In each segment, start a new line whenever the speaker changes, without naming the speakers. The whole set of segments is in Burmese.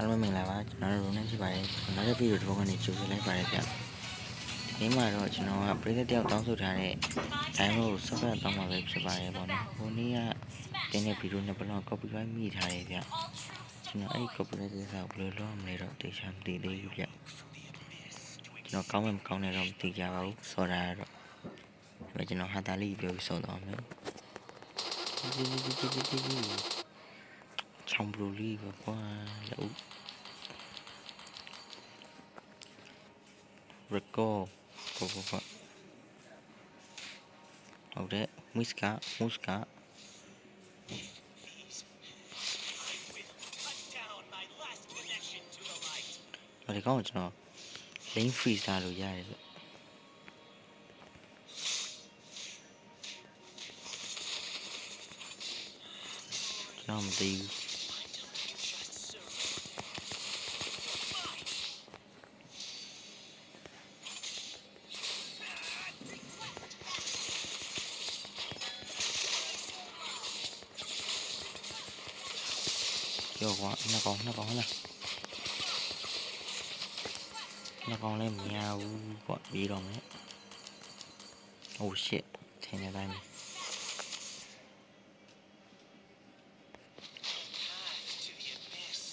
အားလုံးမင်္ဂလာပါကျွန်တော်တို့ရုံးနေဖြစ်ပါတယ်နောက်တစ်ဗီဒီယိုတစ်ပုဒ်ကနေကြိုဆိုလိုက်ပါတယ်ဗျဒီမှာတော့ကျွန်တော်ကပရိသတ်တယောက်တောင်းဆိုထားတဲ့ time ကိုဆက်ဖက်တောင်းမှာပဲဖြစ်ပါတယ်ပေါ့နော်ဟိုနေ့ကတင်းတဲ့ဗီဒီယိုနဲ့ဘယ်တော့ copyright မိထားတယ်ဗျကျွန်တော်အဲ့ copyright ကိစ္စကိုဘယ်လိုလုပ်မလဲတော့တေချာမသိသေးဘူးဗျကျွန်တော်ကောင်းမှမကောင်းနဲ့တော့မသိကြပါဘူးစော်တာကတော့ဒါပေမဲ့ကျွန်တော်ဟာတာလေးပြောပြီးစော်တော့မယ်ချောင်းဘလူးလေး alhamdulillah quá đủ record kok kok Oke, muska, muska. Ở đây có một trò đánh freestyle rồi dài rồi. Cho mình tiêu. được quá nó còn nó có này. Nó còn lên nhau, bọn bị đồng đấy oh shit, thế này đây mình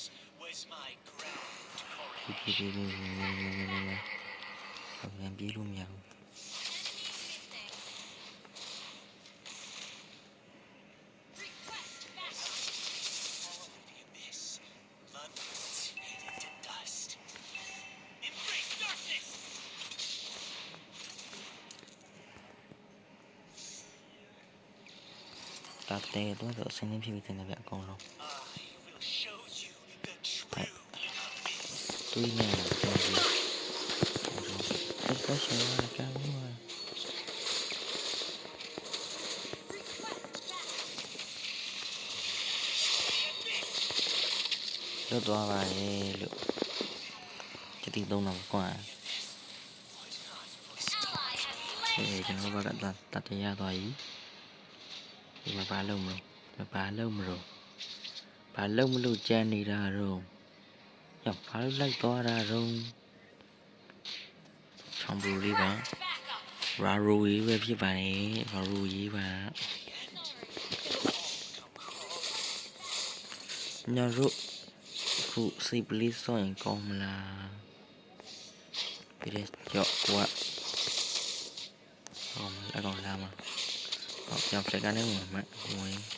Hãy subscribe cho kênh Ghiền Mì Gõ Để không bỏ lỡ những video hấp dẫn 때 또한테 쓰는 힘이 되는 vẹn cộng đồng Tại Tuy này là cho gì? Tất cả sẽ là cao đúng rồi Đốt đoa và liệu Cái tình đông là một quả Để chúng ta vào đặt đặt đặt ra tòa ý. Mà bà lông rồi. Mà bà lông rồi. Bà lông lưu chen đi ra rồi. Nhập phá lấy to ra rồi. Không rồi đi bà. Ra rùi với phía bà này. Ra rùi với bà. Nhà rùi Phụ xịp lý so những con là Bị đẹp chọn quá. Còn lại còn làm à? ရေးပါညတို့ခုစိတ်ပလေးစောရင်ကောင်းမလားပြီးတော့ကြောက်ကွာဟောအကောင်လာမှာဟောကြောက်ချက်ကနေဝင်မှာဝင်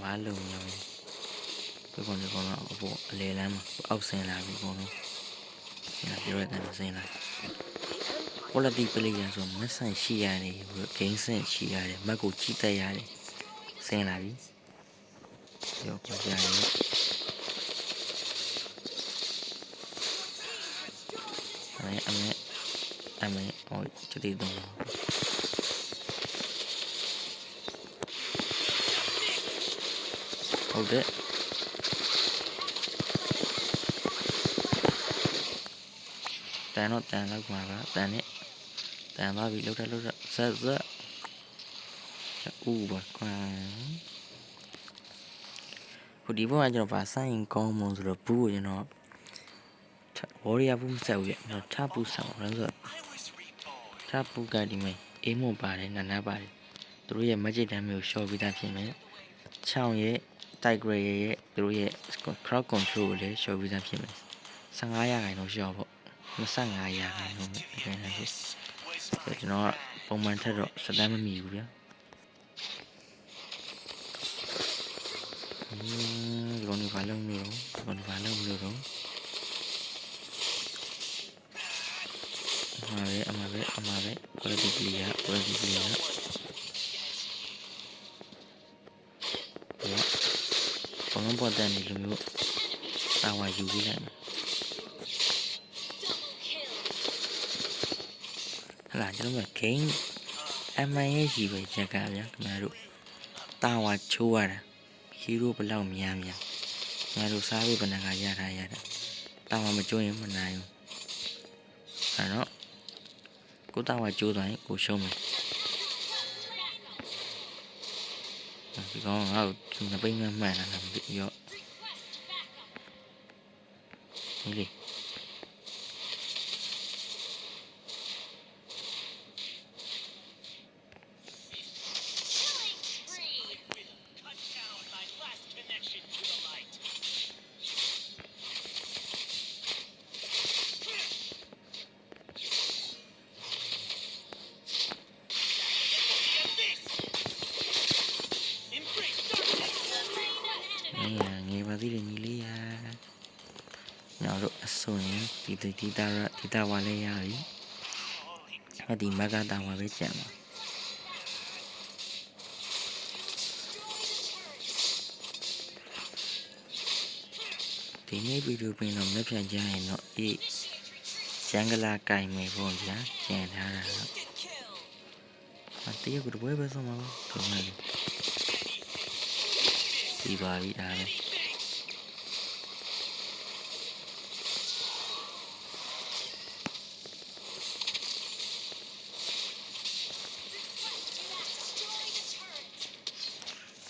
ဘာလုံးရောဒီကောင်ဒီကောင်တော့အပေါ်အလေလမ်းမှာအောက်ဆင်းလာပြီကောင်တော့ညာပြောရတဲ့ဆင်းလာ quality player ဆိုမက်ဆန်ရှိရတယ်ပြီးတော့ game sense ရှိရတယ်မက်ကိုကြည့်တတ်ရတယ်ဆင်းလာပြီပြောပြကြရတယ်အမေအမေ Tamam, oy, çatıyı dolu. Oldu. Tàn nó tàn ra ngoài và tàn ấy. Tàn ba bị lâu ra lâu ra. Xa xa. U bật qua. Hồi đi vô anh cho nó phá xa hình con một rồi bù cho nó. Warrior vung sầu vậy. Nó tháp bu sầu nó rồi. ဆိုင်ကောင်းမွန်ဆိုတော့ဘူးကိုကျွန်တော်ဝေါ်ရီယာဘူးမဆက်ဘူးပြကျွန်တော်ထပ်ဘူးဆောင်လို့ဆိုထပ်ဘူးကဒီမဲ့အေးမွန်ပါတယ်နာနာပါတယ်သူတို့ရဲ့ magic တမ်းမျိုးရှော့ပြီးသားဖြစ်မယ်ချောင်းရဲ့ tiger ရဲ့သူတို့ရဲ့ crowd control ကိုလည်းရှော့ပြီးသားဖြစ်မယ်15ရာခိုင်နှုန်းရှော့ပေါ့25ရာခိုင်နှုန်းပဲပြန်နေပြီကျွန်တော်ကပုံမှန်ထက်တော့စတမ်းမမီဘူးဗျာဒီကောင်ဒီဘာလုံးနေတော့ဒီကောင်ဒီဘာလုံးမလို့တော့အမှားပဲအမှားပဲအ မှားပဲ quality player quality player ဟုတ်ဘုံပေါ်တဲ့နေလိုမျိုးတာဝါယူပြီးလိုက်မယ်ဟလာကျွန်တော်က game MI ရဲ့ရှိပဲချက်ကဗျာခင်ဗျားတို့တာဝါချိုးရတာဟီးရိုးဘလောက်များများငါတို့စားဖို့ဘယ်နှခါရတာရတာတာဝါမကျိုးရင်မနိုင်ဘူးအဲ့တော့
cô ta
ngoài chú đấy cô show mình con ở là bên mẹ là làm việc do cái gì? ဒီဒီဒီတာရဒီတာဝါလဲရပြီအဒီမကတာဝါပဲကြံပါဒီနေ့ဗီဒီယိုပြင်တော့မနေ့ပြန်ကြရင်တော့အေးကျန်ကလာကင်မယ်ပေါ့ဗျာကျန်ထားတာတော့အတေးကဘယ်ပဲဆုံးမလဲကောင်းတယ်ဒီပါပြီဒါပဲ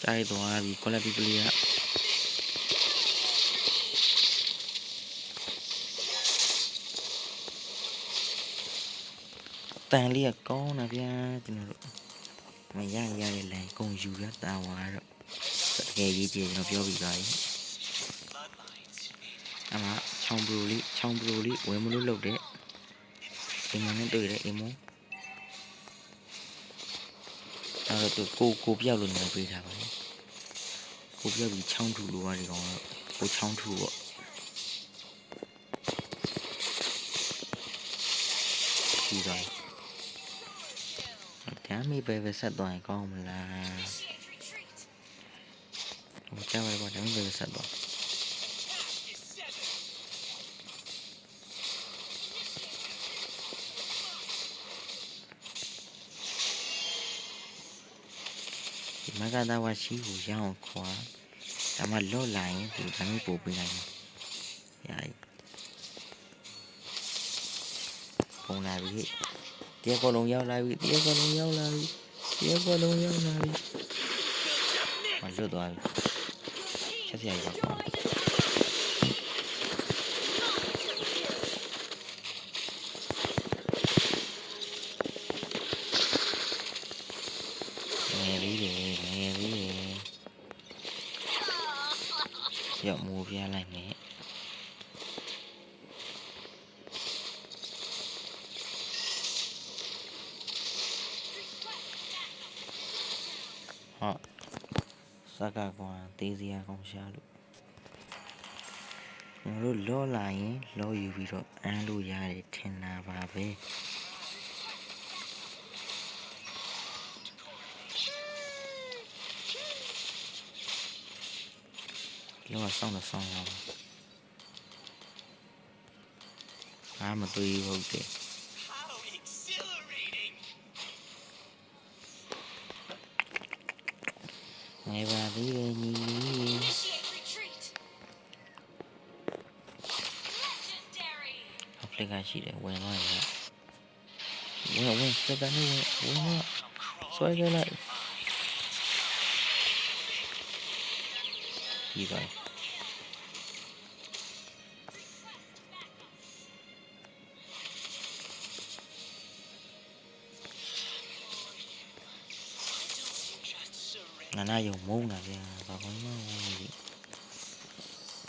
ကြိုက်သွားပြီ quality ကလေးကတန်လေးကကောင်းတာဗျာကျွန်တော်တို့မရရရလဲကုံယူရတာဝါတော့တကယ်ရေးကြည့်ကျွန်တော်ပြောပြီးသွားပြီအမချောင်းဘလူလေးချောင်းဘလူလေးဝယ်မလို့လုပ်တဲ့အိမ်မနဲ့တွေ့တယ်အိမ်မ အဲ့တော့သူကိုကိုပြောက်လို့နေပေးထားပါလေကိုပြပြီးချောင်းထူလိုရတယ်ကောင်တော့ကိုချောင်းထူပေါ့ပြီးသွားပြီဒါမေးပဲပဲဆက်သွားရင်ကောင်းမလားဟိုကြောက်ရပါဒါမေးပဲပဲဆက်သွား ဒီမကတာဝရှိကိုရအောင်ခွာဒါမှလော့လာရင်ဒီဒါမေးပို့ပေးလိုက်မယ်ရာကြီးပုံလာပြီတရားကောလုံးရောက်လာပြီတရားကောလုံးရောက်လာပြီတရားကောလုံးရောက်လာပြီမလွတ်သွားပြီချက်စရာကြီးပါ Siap movie lain ni. Họ Saka qua Tezia không xa được. Nó lo lại lo gì vì rồi. Ăn lo ra để trên là bà về. Yavaştan. I'm a three year old kid.
How exhilarating!
Everybody, Hopefully, guys, she didn't win
like that. Win,
win, flip that new win, win up. Swear to God. You guys. င်ဝင်ဝင်စက်ကနေဝင်ဝင်တော့ဆွဲကြလိုက်ဒီပါနာနာယုံမုန်းတာဗျာဘာမှမဟုတ်ဘူး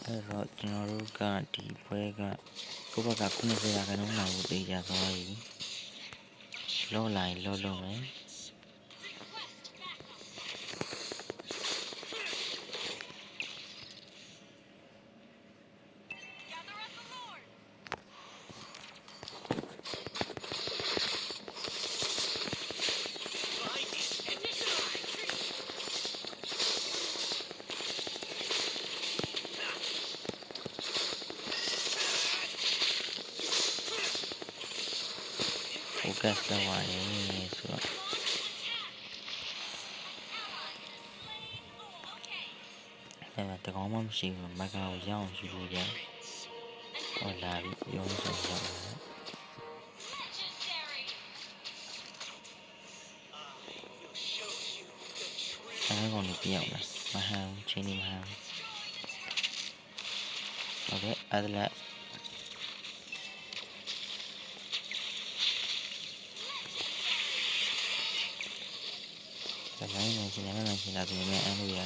အဲ့တော့ကျွန်တော်တို့ကဒီဘွဲကကိုယ့်ဘက်က90ရာခိုင်နှုန်းလောက်ကိုတေးကြသွားပြီလောလိုက်လောလုံးမယ် Biraz da var ya. Đây là tôi có mâm xì mà ba cao giao xì vô giá. Còn là vô sầu sầu. Hai còn được dạo này, mà hao, training hao. Ok, Adelaide. đấy này chỉ là cái này chỉ là từ mẹ ăn bây giờ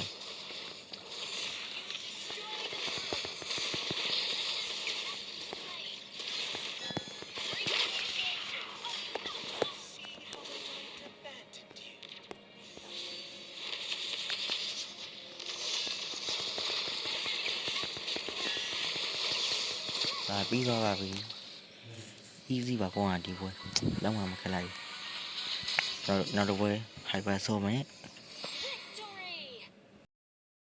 và lý do là vì easy công qua thì quên đóng vào một cái này. Nó nó đâu với hai ba số mấy